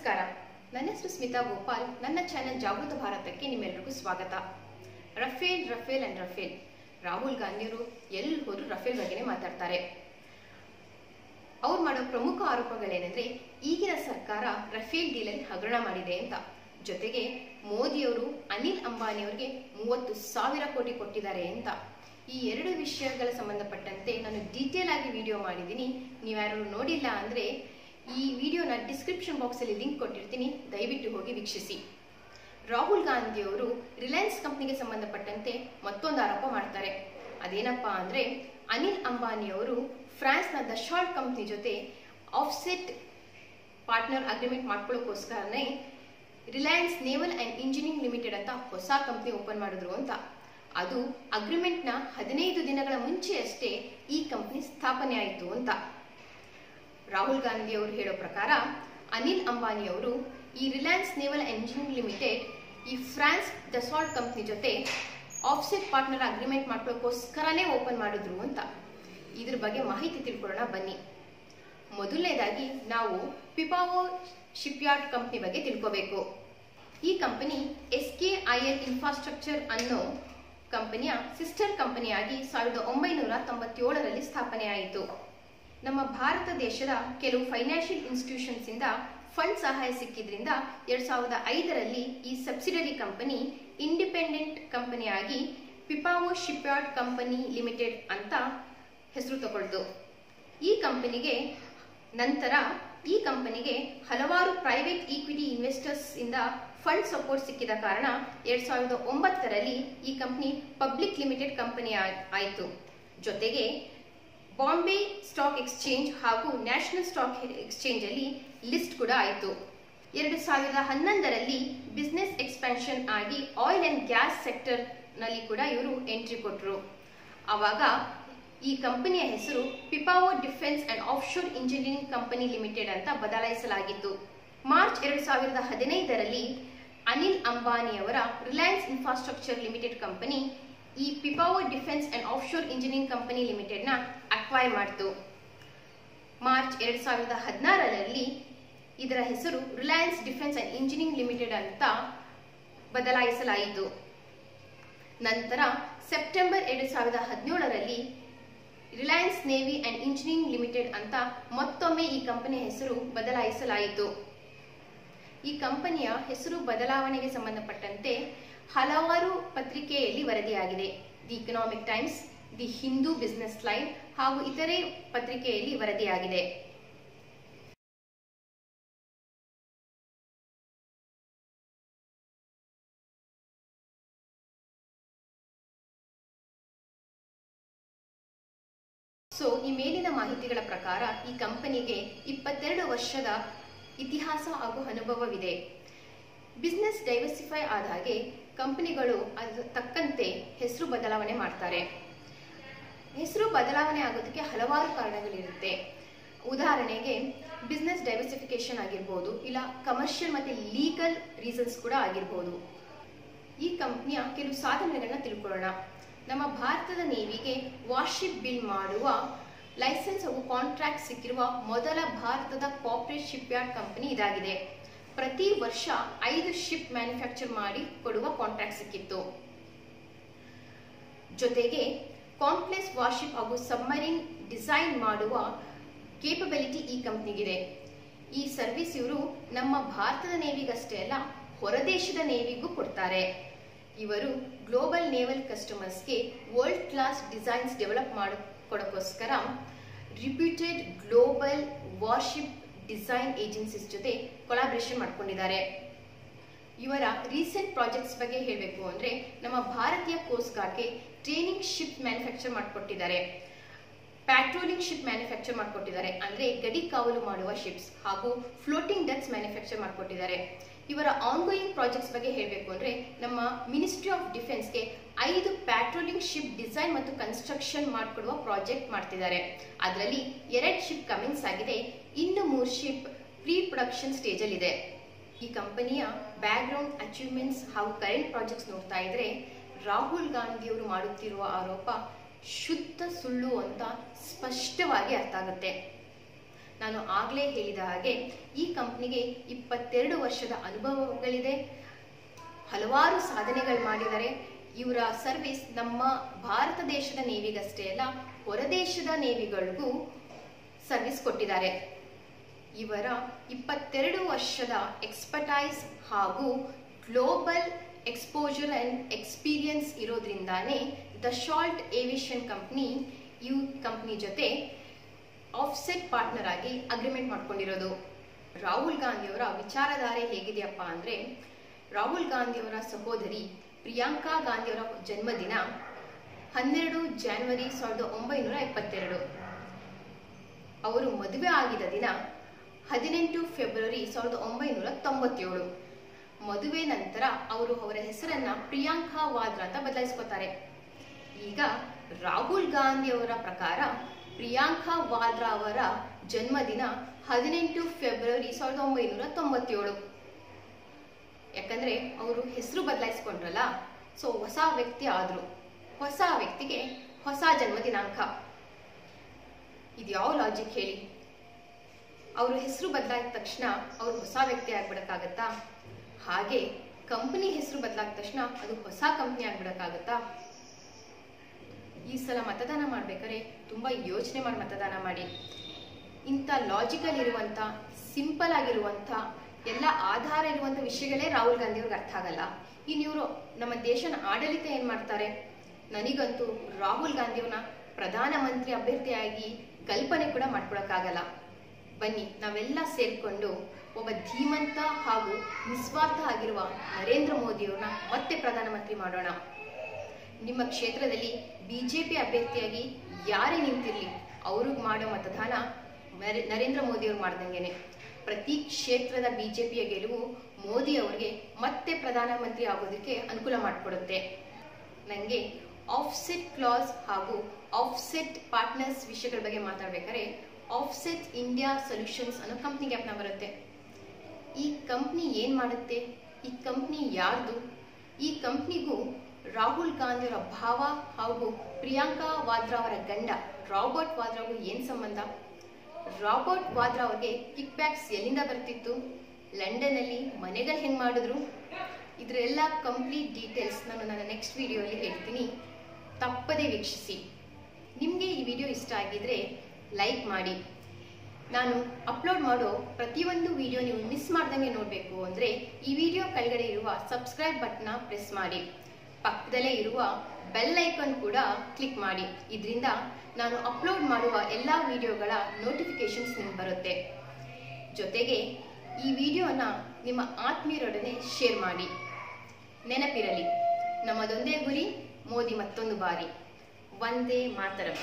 ನಮಸ್ಕಾರ. ನನ್ನ ಹೆಸರು ಸ್ಮಿತಾ ಗೋಪಾಲ್. ನನ್ನ ಚಾನೆಲ್ ಜಾಗೃತ ಭಾರತಕ್ಕೆ ನಿಮ್ಮೆಲ್ಲರಿಗೂ ಸ್ವಾಗತ. Rafale Rafale and Rafale. Rahul ಗಾಂಧಿಯವರು ಎಲ್ಲಿ ಹೋದ್ರು ರಫೇಲ್ ಬಗ್ಗೆನೇ ಮಾತಾಡ್ತಾರೆ. ಅವ್ರು ಮಾಡೋ ಪ್ರಮುಖ ಆರೋಪಗಳೇನೆಂದ್ರೆ, ಈಗಿನ ಸರ್ಕಾರ ರಫೇಲ್ ಡೀಲಲ್ಲಿ ಹಗರಣ ಮಾಡಿದೆ ಅಂತ. ಜೊತೆಗೆ ಮೋದಿಯವರು ಅನಿಲ್ ಅಂಬಾನಿಯವರಿಗೆ ಮೂವತ್ತು ಸಾವಿರ ಕೋಟಿ ಕೊಟ್ಟಿದ್ದಾರೆ ಅಂತ. ಈ ಎರಡು ವಿಷಯಗಳ ಸಂಬಂಧಪಟ್ಟಂತೆ ನಾನು ಡೀಟೇಲ್ ಆಗಿ ವಿಡಿಯೋ ಮಾಡಿದ್ದೀನಿ. ನೀವ್ಯಾರು ನೋಡಿಲ್ಲ ಅಂದ್ರೆ ಈ ವಿಡಿಯೋನ ಡಿಸ್ಕ್ರಿಪ್ಷನ್ ಬಾಕ್ಸಲ್ಲಿ ಲಿಂಕ್ ಕೊಟ್ಟಿರ್ತೀನಿ. ದಯವಿಟ್ಟು ಹೋಗಿ ವೀಕ್ಷಿಸಿ. ರಾಹುಲ್ ಗಾಂಧಿಯವರು ರಿಲಯನ್ಸ್ ಕಂಪ್ನಿಗೆ ಸಂಬಂಧಪಟ್ಟಂತೆ ಮತ್ತೊಂದು ಆರೋಪ ಮಾಡ್ತಾರೆ. ಅದೇನಪ್ಪಾ ಅಂದರೆ ಅನಿಲ್ ಅಂಬಾನಿಯವರು ಫ್ರಾನ್ಸ್ನ ದಶಾಲ್ಟ್ ಕಂಪ್ನಿ ಜೊತೆ offset partner agreement ಮಾಡ್ಕೊಳ್ಳೋಕ್ಕೋಸ್ಕರನೇ Reliance naval and engineering limited ಅಂತ ಹೊಸ ಕಂಪ್ನಿ ಓಪನ್ ಮಾಡಿದ್ರು ಅಂತ. ಅದು ಅಗ್ರಿಮೆಂಟ್ನ ಹದಿನೈದು ದಿನಗಳ ಮುಂಚೆಯಷ್ಟೇ ಈ ಕಂಪ್ನಿ ಸ್ಥಾಪನೆ ಆಯಿತು ಅಂತ. ರಾಹುಲ್ ಗಾಂಧಿ ಅವರು ಹೇಳೋ ಪ್ರಕಾರ, ಅನಿಲ್ ಅಂಬಾನಿ ಅವರು ಈ ರಿಲಯನ್ಸ್ ನೇವಲ್ ಎಂಜಿನಿಯರಿಂಗ್ ಲಿಮಿಟೆಡ್, ಈ ಫ್ರಾನ್ಸ್ ಡೆಸಾಲ್ಟ್ ಕಂಪ್ನಿ ಜೊತೆ ಆಫ್ಸೆಟ್ ಪಾರ್ಟ್ನರ್ ಅಗ್ರಿಮೆಂಟ್ ಮಾಡ್ಕೊಳ್ಳೋಕ್ಕೋಸ್ಕರನೇ ಓಪನ್ ಮಾಡಿದ್ರು ಅಂತ. ಇದ್ರ ಬಗ್ಗೆ ಮಾಹಿತಿ ತಿಳ್ಕೊಳ್ಳೋಣ, ಬನ್ನಿ. ಮೊದಲನೇದಾಗಿ ನಾವು ಪಿಪಾವೋ ಶಿಪ್ಯಾರ್ಡ್ ಕಂಪ್ನಿ ಬಗ್ಗೆ ತಿಳ್ಕೋಬೇಕು. ಈ company S K I L infrastructure ಅನ್ನೋ ಕಂಪನಿಯ, ಸಿಸ್ಟರ್ ಕಂಪನಿಯಾಗಿ ಸಾವಿರದ ಒಂಬೈನೂರ ತೊಂಬತ್ತೇಳರಲ್ಲಿ ಸ್ಥಾಪನೆ ಆಯಿತು ನಮ್ಮ ಭಾರತ ದೇಶದ ಕೆಲವು ಫೈನಾನ್ಷಿಯಲ್ ಇನ್ಸ್ಟಿಟ್ಯೂಷನ್ಸ್ ಇಂದ ಫಂಡ್ ಸಹಾಯ ಸಿಕ್ಕಿದ್ರಿಂದ ಎರಡ್ ಸಾವಿರದ ಐದರಲ್ಲಿ ಈ ಸಬ್ಸಿಡರಿ ಕಂಪನಿ ಇಂಡಿಪೆಂಡೆಂಟ್ ಕಂಪನಿಯಾಗಿ ಪಿಪಾವೋ ಶಿಪ್ಯಾರ್ಡ್ ಕಂಪನಿ ಲಿಮಿಟೆಡ್ ಅಂತ ಹೆಸರು ತಗೊಳ್ತು ಈ ಕಂಪನಿಗೆ ನಂತರ ಈ ಕಂಪನಿಗೆ ಹಲವಾರು ಪ್ರೈವೇಟ್ ಈಕ್ವಿಟಿ ಇನ್ವೆಸ್ಟರ್ಸ್ ಇಂದ ಫಂಡ್ ಸಪೋರ್ಟ್ ಸಿಕ್ಕಿದ ಕಾರಣ ಎರಡ್ ಸಾವಿರದ ಒಂಬತ್ತರಲ್ಲಿ ಈ ಕಂಪನಿ ಪಬ್ಲಿಕ್ ಲಿಮಿಟೆಡ್ ಕಂಪನಿ ಆಯಿತು. ಜೊತೆಗೆ ಬಾಂಬೆ ಸ್ಟಾಕ್ ಎಕ್ಸ್ಚೇಂಜ್ ಹಾಗೂ ನ್ಯಾಷನಲ್ ಸ್ಟಾಕ್ ಎಕ್ಸ್ಚೇಂಜ್ ಅಲ್ಲಿ ಲಿಸ್ಟ್ ಕೂಡ ಆಯಿತು. ಎರಡು ಸಾವಿರದ ಹನ್ನೊಂದರಲ್ಲಿ ಬಿಸ್ನೆಸ್ ಎಕ್ಸ್ಪ್ಯಾನ್ಷನ್ ಆಗಿ ಆಯಿಲ್ ಅಂಡ್ ಗ್ಯಾಸ್ ಸೆಕ್ಟರ್ನಲ್ಲಿ ಕೂಡ ಇವರು ಎಂಟ್ರಿ ಕೊಟ್ಟರು ಆವಾಗ ಈ ಕಂಪನಿಯ ಹೆಸರು Pipavav defence and offshore engineering company limited ಅಂತ ಬದಲಾಯಿಸಲಾಗಿತ್ತು. ಮಾರ್ಚ್ ಎರಡು ಸಾವಿರದ ಹದಿನೈದರಲ್ಲಿ ಅನಿಲ್ ಅಂಬಾನಿಯವರ ರಿಲಯನ್ಸ್ ಇನ್ಫ್ರಾಸ್ಟ್ರಕ್ಚರ್ ಲಿಮಿಟೆಡ್ ಕಂಪನಿ ಈ Pipavav defence and offshore engineering company ಲಿಮಿಟೆಡ್ನ ಅಕ್ವೈರ್ ಮಾಡಿತು. ಮಾರ್ಚ್ ಎರಡು ಸಾವಿರದ ಹದಿನಾರರಲ್ಲಿ ಇದರ ಹೆಸರು Reliance defence and engineering limited ಅಂತ ಬದಲಾಯಿಸಲಾಯಿತು. ನಂತರ ಸೆಪ್ಟೆಂಬರ್ ಎರಡು ಸಾವಿರದ ಹದಿನೇಳರಲ್ಲಿ Reliance navy and engineering limited ಅಂತ ಮತ್ತೊಮ್ಮೆ ಈ ಕಂಪನಿಯ ಹೆಸರು ಬದಲಾಯಿಸಲಾಯಿತು. ಈ ಕಂಪನಿಯ ಹೆಸರು ಬದಲಾವಣೆಗೆ ಸಂಬಂಧಪಟ್ಟಂತೆ ಹಲವಾರು ಪತ್ರಿಕೆಯಲ್ಲಿ ವರದಿಯಾಗಿದೆ. The Economic Times the Hindu Business Line ಹಾಗೂ ಇತರೆ ಪತ್ರಿಕೆಯಲ್ಲಿ ವರದಿಯಾಗಿದೆ. ಸೊ ಈ ಮೇಲಿನ ಮಾಹಿತಿಗಳ ಪ್ರಕಾರ ಈ ಕಂಪನಿಗೆ ಇಪ್ಪತ್ತೆರಡು ವರ್ಷದ ಇತಿಹಾಸ ಹಾಗೂ ಅನುಭವವಿದೆ. ಬಿಸ್ನೆಸ್ ಡೈವರ್ಸಿಫೈ ಆದ ಹಾಗೆ ಕಂಪನಿಗಳು ಅದ್ರ ತಕ್ಕಂತೆ ಹೆಸರು ಬದಲಾವಣೆ ಮಾಡ್ತಾರೆ. ಹೆಸರು ಬದಲಾವಣೆ ಆಗೋದಕ್ಕೆ ಹಲವಾರು ಕಾರಣಗಳಿರುತ್ತೆ. ಉದಾಹರಣೆಗೆ ಬಿಸ್ನೆಸ್ ಡೈವರ್ಸಿಫಿಕೇಶನ್ ಆಗಿರ್ಬೋದು, ಇಲ್ಲ ಕಮರ್ಷಿಯಲ್ ಮತ್ತು ಲೀಗಲ್ ರೀಸನ್ಸ್ ಕೂಡ ಆಗಿರ್ಬೋದು. ಈ ಕಂಪ್ನಿಯ ಕೆಲವು ಸಾಧನೆಗಳನ್ನ ತಿಳ್ಕೊಳ್ಳೋಣ. ನಮ್ಮ ಭಾರತದ ನೇವಿಗೆ ವಾರ್ಶಿಪ್ ಬಿಲ್ ಮಾಡುವ ಲೈಸೆನ್ಸ್ ಹಾಗೂ ಕಾಂಟ್ರಾಕ್ಟ್ ಸಿಕ್ಕಿರುವ ಮೊದಲ ಭಾರತದ ಕಾರ್ಪೊರೇಟ್ ಶಿಪ್ ಯಾರ್ಡ್ ಕಂಪನಿ ಇದಾಗಿದೆ. ಪ್ರತಿ ವರ್ಷ ಐದು ಶಿಪ್ ಮ್ಯಾನುಫ್ಯಾಕ್ಚರ್ ಮಾಡಿ ಕೊಡುವ ಕಾಂಟ್ರಾಕ್ಟ್ ಸಿಕ್ಕಿತ್ತು. ಜೊತೆಗೆ ಕಾಂಪ್ಲೆಕ್ಸ್ ವಾರ್ಶಿಪ್ ಹಾಗೂ ಸಬ್ಮರೀನ್ ಡಿಸೈನ್ ಮಾಡುವ ಕೇಪಬಿಲಿಟಿ ಈ ಕಂಪ್ನಿಗಿದೆ ಈ ಸರ್ವಿಸ್ ಇವರು ನಮ್ಮ ಭಾರತದ ನೇವಿಗಷ್ಟೇ ಅಲ್ಲ ಹೊರದೇಶದ ನೇವಿಗೂ ಕೊಡ್ತಾರೆ. ಇವರು ಗ್ಲೋಬಲ್ ನೇವಲ್ ಕಸ್ಟಮರ್ಸ್ಗೆ world class designs develop ಮಾಡಿಕೊಡೋಕ್ಕೋಸ್ಕರ reputed global warship design agencies ಜೊತೆ ಕೊಲಾಬ್ರೇಷನ್ ಮಾಡ್ಕೊಂಡಿದ್ದಾರೆ. ಇವರ ರೀಸೆಂಟ್ ಪ್ರಾಜೆಕ್ಟ್ಸ್ ಬಗ್ಗೆ ಹೇಳಬೇಕು ಅಂದ್ರೆ ನಮ್ಮ ಭಾರತೀಯ ಕೋಸ್ಟ್ ಗಾರ್ಡ್ಗೆ ಟ್ರೈನಿಂಗ್ ಶಿಪ್ ಮ್ಯಾನುಫ್ಯಾಕ್ಚರ್ ಮಾಡಿಕೊಟ್ಟಿದ್ದಾರೆ. ಪ್ಯಾಟ್ರೋಲಿಂಗ್ ಶಿಪ್ ಮ್ಯಾನುಫ್ಯಾಕ್ಚರ್ ಮಾಡಿಕೊಟ್ಟಿದ್ದಾರೆ. ಅಂದ್ರೆ ಗಡಿ ಕಾವಲು ಮಾಡುವ ಶಿಪ್ಸ್ ಹಾಗೂ ಫ್ಲೋಟಿಂಗ್ ಡಕ್ಸ್ ಮ್ಯಾನುಫ್ಯಾಕ್ಚರ್ ಮಾಡಿಕೊಟ್ಟಿದ್ದಾರೆ. ಇವರ ಆನ್ಗೋಯಿಂಗ್ ಪ್ರಾಜೆಕ್ಟ್ಸ್ ಬಗ್ಗೆ ಹೇಳಬೇಕು ಅಂದ್ರೆ ನಮ್ಮ ಮಿನಿಸ್ಟ್ರಿ ಆಫ್ ಡಿಫೆನ್ಸ್ಗೆ ಐದು ಪ್ಯಾಟ್ರೋಲಿಂಗ್ ಶಿಪ್ ಡಿಸೈನ್ ಮತ್ತು ಕನ್ಸ್ಟ್ರಕ್ಷನ್ ಮಾಡಿಕೊಡುವ ಪ್ರಾಜೆಕ್ಟ್ ಮಾಡ್ತಿದ್ದಾರೆ. ಅದರಲ್ಲಿ ಎರಡು ಶಿಪ್ ಕಮಿಂಗ್ಸ್ ಆಗಿದೆ. ಇನ್ನು ಮೂರು ಶಿಪ್ ಪ್ರೀ ಪ್ರೊಡಕ್ಷನ್ ಸ್ಟೇಜಲ್ಲಿ ಇದೆ. ಈ ಕಂಪನಿಯ ಬ್ಯಾಕ್ ಗ್ರೌಂಡ್ ಅಚೀವ್ಮೆಂಟ್ಸ್ ಹಾಗೂ ಕರೆಂಟ್ ಪ್ರಾಜೆಕ್ಟ್ಸ್ ನೋಡ್ತಾ ಇದ್ರೆ ರಾಹುಲ್ ಗಾಂಧಿಯವರು ಮಾಡುತ್ತಿರುವ ಆರೋಪ ಶುದ್ಧ ಸುಳ್ಳು ಅಂತ ಸ್ಪಷ್ಟವಾಗಿ ಅರ್ಥ ಆಗುತ್ತೆ. ನಾನು ಆಗಲೇ ಹೇಳಿದ ಹಾಗೆ ಈ ಕಂಪ್ನಿಗೆ ಇಪ್ಪತ್ತೆರಡು ವರ್ಷದ ಅನುಭವಗಳಿದೆ. ಹಲವಾರು ಸಾಧನೆಗಳು ಮಾಡಿದ್ದಾರೆ ಇವರ ಸರ್ವಿಸ್ ನಮ್ಮ ಭಾರತ ದೇಶದ ನೇವಿಗಷ್ಟೇ ಅಲ್ಲ ಹೊರದೇಶದ ನೇವಿಗಳಿಗೂ ಸರ್ವಿಸ್ ಕೊಟ್ಟಿದ್ದಾರೆ. ಇವರ ಇಪ್ಪತ್ತೆರಡು ವರ್ಷದ ಎಕ್ಸ್ಪರ್ಟೈಸ್ ಹಾಗೂ ಗ್ಲೋಬಲ್ ಎಕ್ಸ್ಪೋಜರ್ ಅಂಡ್ ಎಕ್ಸ್ಪೀರಿಯನ್ಸ್ ಇರೋದ್ರಿಂದಾನೇ ದ ಶಾಲ್ಟ್ ಏವಿಯೇಷನ್ ಕಂಪ್ನಿ ಯು ಕಂಪ್ನಿ ಜೊತೆ ಆಫ್ಸೆಟ್ ಪಾರ್ಟ್ನರ್ ಆಗಿ ಅಗ್ರಿಮೆಂಟ್ ಮಾಡ್ಕೊಂಡಿರೋದು. ರಾಹುಲ್ ಗಾಂಧಿಯವರ ವಿಚಾರಧಾರೆ ಹೇಗಿದೆಯಪ್ಪ ಅಂದರೆ, ರಾಹುಲ್ ಗಾಂಧಿಯವರ ಸಹೋದರಿ ಪ್ರಿಯಾಂಕಾ ಗಾಂಧಿಯವರ ಜನ್ಮದಿನ ಹನ್ನೆರಡು ಜಾನ್ವರಿ ಸಾವಿರದ ಒಂಬೈನೂರ ಎಪ್ಪತ್ತೆರಡು. ಅವರು ಮದುವೆ ಆಗಿದ ದಿನ ಹದಿನೆಂಟು ಫೆಬ್ರವರಿ ಸಾವಿರದ ಒಂಬೈನೂರ ತೊಂಬತ್ತೇಳು. ಮದುವೆ ನಂತರ ಅವರು ಅವರ ಹೆಸರನ್ನ ಪ್ರಿಯಾಂಕಾ ವಾದ್ರಾ ಅಂತ ಬದಲಾಯಿಸ್ಕೋತಾರೆ. ಈಗ ರಾಹುಲ್ ಗಾಂಧಿ ಅವರ ಪ್ರಕಾರ ಪ್ರಿಯಾಂಕಾ ವಾದ್ರಾ ಅವರ ಜನ್ಮದಿನ ಹದಿನೆಂಟು ಫೆಬ್ರವರಿ ಸಾವಿರದ ಒಂಬೈನೂರ ತೊಂಬತ್ತೇಳು. ಯಾಕಂದ್ರೆ ಅವರು ಹೆಸರು ಬದಲಾಯಿಸ್ಕೊಂಡ್ರಲ್ಲ, ಸೊ ಹೊಸ ವ್ಯಕ್ತಿ ಆದ್ರು. ಹೊಸ ವ್ಯಕ್ತಿಗೆ ಹೊಸ ಜನ್ಮ ದಿನಾಂಕ ಇದು ಲಾಜಿಕ್ ಹೇಳಿ? ಅವರು ಹೆಸರು ಬದಲಾದ ತಕ್ಷಣ ಅವರು ಹೊಸ ವ್ಯಕ್ತಿ ಆಗ್ಬಿಡಕ್ಕಾಗತ್ತಾ? ಹಾಗೆ ಕಂಪನಿ ಹೆಸರು ಬದಲಾದ ತಕ್ಷಣ ಅದು ಹೊಸ ಕಂಪನಿ ಆಗ್ಬಿಡಕ್ಕಾಗತ್ತಾ? ಈ ಸಲ ಮತದಾನ ಮಾಡಬೇಕಾದ್ರೆ ತುಂಬಾ ಯೋಚನೆ ಮಾಡಿ ಮತದಾನ ಮಾಡಿ. ಇಂಥ ಲಾಜಿಕಲ್ ಇರುವಂಥ ಸಿಂಪಲ್ ಆಗಿರುವಂಥ, ಎಲ್ಲ ಆಧಾರ ಇರುವಂಥ ವಿಷಯಗಳೇ ರಾಹುಲ್ ಗಾಂಧಿ ಅವ್ರಿಗೆ ಅರ್ಥ ಆಗಲ್ಲ. ಇನ್ನು ಇವರು ನಮ್ಮ ದೇಶನ ಆಡಳಿತ ಏನು ಮಾಡ್ತಾರೆ? ನನಗಂತೂ ರಾಹುಲ್ ಗಾಂಧಿಯವ್ರನ್ನ ಪ್ರಧಾನಮಂತ್ರಿ ಅಭ್ಯರ್ಥಿಯಾಗಿ ಕಲ್ಪನೆ ಕೂಡ ಮಾಡ್ಕೊಳಕ್ಕಾಗಲ್ಲ. ಬನ್ನಿ, ನಾವೆಲ್ಲ ಸೇರಿಕೊಂಡು ಒಬ್ಬ ಧೀಮಂತ ಹಾಗೂ ನಿಸ್ವಾರ್ಥ ಆಗಿರುವ ನರೇಂದ್ರ ಮೋದಿಯವ್ರನ್ನ ಮತ್ತೆ ಪ್ರಧಾನಮಂತ್ರಿ ಮಾಡೋಣ. ನಿಮ್ಮ ಕ್ಷೇತ್ರದಲ್ಲಿ ಬಿಜೆಪಿ ಅಭ್ಯರ್ಥಿಯಾಗಿ ಯಾರೇ ನಿಂತಿರಲಿ ಅವ್ರಿಗೆ ಮಾಡೋ ಮತದಾನ ನರೇಂದ್ರ ಮೋದಿ ಅವ್ರು ಮಾಡ್ದಂಗೆನೆ. ಪ್ರತಿ ಕ್ಷೇತ್ರದ ಬಿಜೆಪಿಯ ಗೆಲುವು ಮೋದಿ ಅವರಿಗೆ ಮತ್ತೆ ಪ್ರಧಾನಮಂತ್ರಿ ಆಗೋದಕ್ಕೆ ಅನುಕೂಲ ಮಾಡಿಕೊಡುತ್ತೆ. ನನಗೆ ಆಫ್ಸೆಟ್ ಕ್ಲಾಸ್ ಹಾಗೂ ಆಫ್ಸೆಟ್ ಪಾರ್ಟ್ನರ್ಸ್ ವಿಷಯಗಳ ಬಗ್ಗೆ ಮಾತಾಡಬೇಕಾದ್ರೆ ಆಫ್ಸೆಟ್ ಇಂಡಿಯಾ ಸೊಲ್ಯೂಷನ್ಸ್ ಅನ್ನೋ ಕಂಪ್ನಿ ಗ್ಯಾಪ್ನ ಬರುತ್ತೆ. ಈ ಕಂಪ್ನಿ ಏನು ಮಾಡುತ್ತೆ? ಈ ಕಂಪ್ನಿ ಯಾರ್ದು? ಈ ಕಂಪ್ನಿಗೂ ರಾಹುಲ್ ಗಾಂಧಿಯವರ ಭಾವ ಹಾಗೂ ಪ್ರಿಯಾಂಕಾ ವಾದ್ರಾ ಅವರ ಗಂಡ ರಾಬರ್ಟ್ ವಾದ್ರಾಗೂ ಏನು ಸಂಬಂಧ? ರಾಬರ್ಟ್ ವಾದ್ರಾ ಅವರಿಗೆ ಕಿಕ್ ಬ್ಯಾಕ್ಸ್ ಎಲ್ಲಿಂದ ಬರ್ತಿತ್ತು? ಲಂಡನ್ ಅಲ್ಲಿ ಮನೆಗಳು ಹೆಂಗೆ ಮಾಡಿದ್ರು? ಇದರೆಲ್ಲ ಕಂಪ್ಲೀಟ್ ಡೀಟೇಲ್ಸ್ ನಾನು ನನ್ನ ನೆಕ್ಸ್ಟ್ ವಿಡಿಯೋಲಿ ಹೇಳ್ತೀನಿ. ತಪ್ಪದೇ ವೀಕ್ಷಿಸಿ. ನಿಮಗೆ ಈ ವಿಡಿಯೋ ಇಷ್ಟ ಆಗಿದ್ರೆ ಲೈಕ್ ಮಾಡಿ. ನಾನು ಅಪ್ಲೋಡ್ ಮಾಡೋ ಪ್ರತಿಯೊಂದು ವಿಡಿಯೋ ನೀವು ಮಿಸ್ ಮಾಡ್ದಂಗೆ ನೋಡಬೇಕು ಅಂದರೆ ಈ ವಿಡಿಯೋ ಕೆಳಗಡೆ ಇರುವ ಸಬ್ಸ್ಕ್ರೈಬ್ ಬಟನ್ನ ಪ್ರೆಸ್ ಮಾಡಿ. ಪಕ್ಕದಲ್ಲೇ ಇರುವ ಬೆಲ್ ಐಕಾನ್ ಕೂಡ ಕ್ಲಿಕ್ ಮಾಡಿ. ಇದರಿಂದ ನಾನು ಅಪ್ಲೋಡ್ ಮಾಡುವ ಎಲ್ಲ ವಿಡಿಯೋಗಳ ನೋಟಿಫಿಕೇಶನ್ಸ್ ನಿಮ್ಗೆ ಬರುತ್ತೆ. ಜೊತೆಗೆ ಈ ವಿಡಿಯೋನ ನಿಮ್ಮ ಆತ್ಮೀಯರೊಡನೆ ಶೇರ್ ಮಾಡಿ. ನೆನಪಿರಲಿ, ನಮ್ಮದೊಂದೇ ಗುರಿ, ಮೋದಿ ಮತ್ತೊಂದು ಬಾರಿ. ಒಂದೇ ಮಾತರಂ.